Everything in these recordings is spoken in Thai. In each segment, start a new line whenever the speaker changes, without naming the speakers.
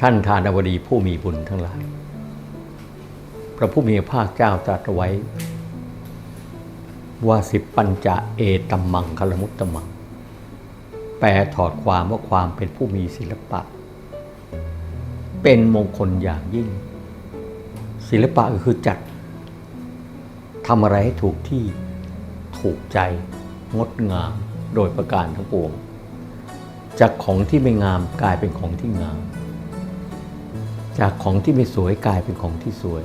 ท่านทานบดีผู้มีบุญทั้งหลาย พระผู้มีพระภาคเจ้าตรัสไว้ ว่าสิบปัญจะเอตัมมังคลมุตตมัง แปลถอดความว่าความเป็นผู้มีศิลปะ เป็นมงคลอย่างยิ่ง ศิลปะก็คือจัดทำอะไรให้ถูกที่ถูกใจงดงามโดยประการทั้งปวง จากของที่ไม่งามกลายเป็นของที่งาม จากของที่ไม่สวยกลายเป็นของที่สวย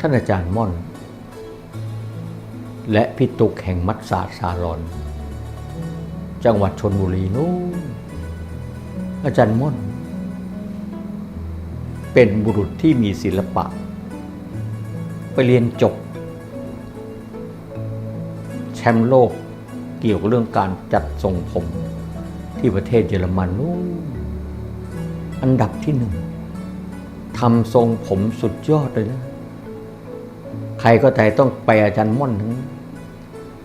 ท่านอาจารย์ม่อน และพิตุกแห่งมัตสาสารอน จังหวัดชนบุรีนู้นอาจารย์ม่อน เป็นบุรุษที่มีศิลปะ ไปเรียนจบ แชมป์โลกเกี่ยวกับเรื่องการจัดทรงผมที่ประเทศเยอรมันนู้น อันดับที่หนึ่งทำทรงผมสุดยอดเลยนะ ใครก็ใจต้องไปอาจารย์ม่อนทั้ง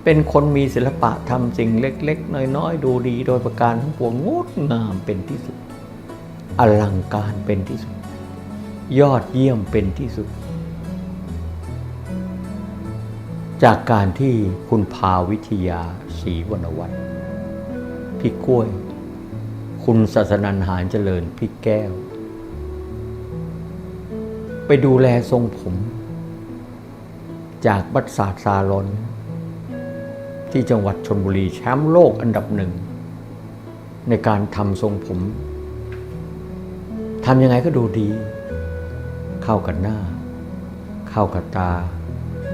เป็นคนมีศิลปะทำสิ่งเล็ก ๆ น้อย ๆ ดูดีโดยประการทั้งปวงงดงามเป็นที่สุด อลังการเป็นที่สุด ยอดเยี่ยมเป็นที่สุด จากการที่คุณพาวิทยาศรีวรรณวัฒน์พี่กล้วย คุณศาสนันหารเจริญพี่แก้ว ไปดูแลทรงผม จากบัตศาสตร์ซาลอนที่จังหวัดชนบุรีแชมป์โลกอันดับหนึ่ง ในการทำทรงผมทำยังไงก็ดูดี เข้ากับหน้า เข้ากับตา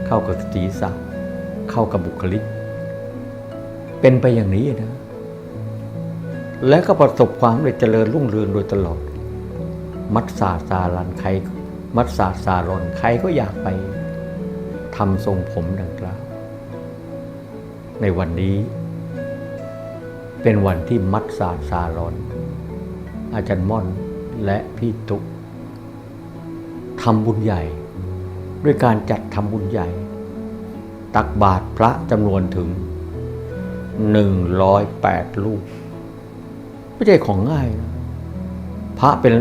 เข้ากับศีรษะ เข้ากับบุคลิก เป็นไปอย่างนี้นะ และก็ประสบความเจเจริญรุ่งเรืองโดยตลอด มัตสาสารันใครมัตสาสารอนใครก็อยากไปทำทรงผมดังกล่าว ในวันนี้ เป็นวันที่มัตสาสารอนอาจารย์ม่อนและพี่ตุกทำบุญใหญ่ ด้วยการจัดทำบุญใหญ่ ตักบาตรพระจำนวนถึง 108ลูก ไม่ใช่ของง่ายนะพระเป็น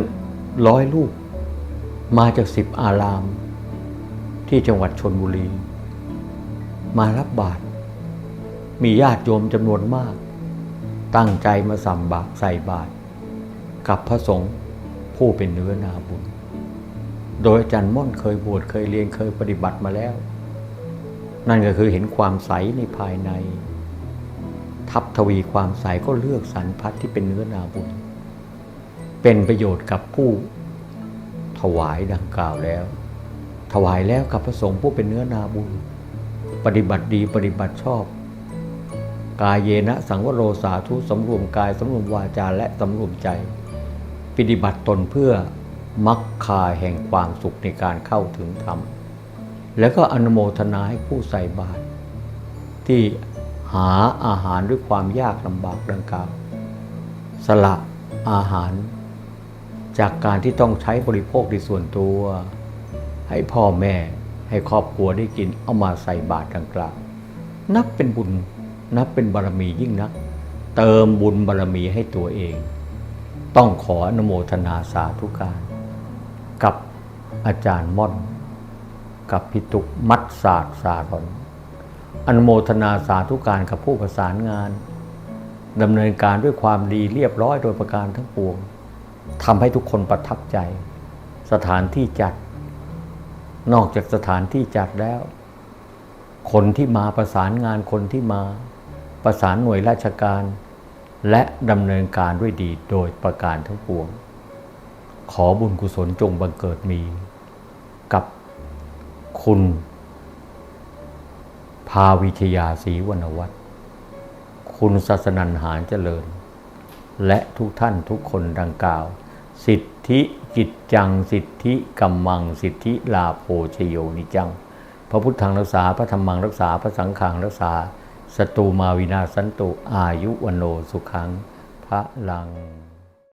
ร้อยลูก มาจากสิบอาราม ที่จังหวัดชนบุรี มารับบาตรมีญาติโยมจำนวนมาก ตั้งใจมาสัมบาตรใส่บาตรกับพระสงฆ์ผู้เป็นเนื้อนาบุญ โดยอาจารย์ม่อนเคยบวชเคยเรียนเคยปฏิบัติมาแล้ว นั่นก็คือเห็นความใสในภายใน ทับทวีความใสก็เลือกสรรพัดที่เป็นเนื้อนาบุญ เป็นประโยชน์กับผู้ถวายดังกล่าวแล้ว ถวายแล้วกับพระสงฆ์ผู้เป็นเนื้อนาบุญ ปฏิบัติดีปฏิบัติชอบ กายเยนะสังวโรสาธุสำรวมกายสำรวมวาจาและสำรวมใจ ปฏิบัติตนเพื่อมักคาแห่งความสุขในการเข้าถึงธรรม แล้วก็อนุโมทนาให้ผู้ใส่บาตรที่ หาอาหารด้วยความยากลำบากดังกล่าวสละอาหาร จากการที่ต้องใช้บริโภคในส่วนตัว ให้พ่อแม่ให้ครอบครัวได้กินเอามาใส่บาตรดังกล่าวนับเป็นบุญนับเป็นบารมียิ่งนัก เติมบุญบารมีให้ตัวเอง ต้องขออนุโมทนาสาธุการ กับอาจารย์ม่อน กับพิตุมัดศาสตร์สารอน อนุโมทนาสาธุการกับผู้ประสานงานดำเนินการด้วยความดีเรียบร้อยโดยประการทั้งปวงทำให้ทุกคนประทับใจ สถานที่จัด นอกจากสถานที่จัดแล้ว คนที่มาประสานงานคนที่มา ประสานหน่วยราชการ และดำเนินการด้วยดีโดยประการทั้งปวง ขอบุญกุศลจงบังเกิดมี กับคุณ ภาวิทยาศรีวรรณวัฒน์คุณศาสนันหารเจริญ และทุกท่านทุกคนดังกล่าว สิทธิกิจจัง สิทธิกัมมัง สิทธิลาโภชโยนิจัง พระพุทธังรักษา พระธรรมังรักษา พระสังฆังรักษา สตูมาวินาสันตุอายุวโนสุขังพระลัง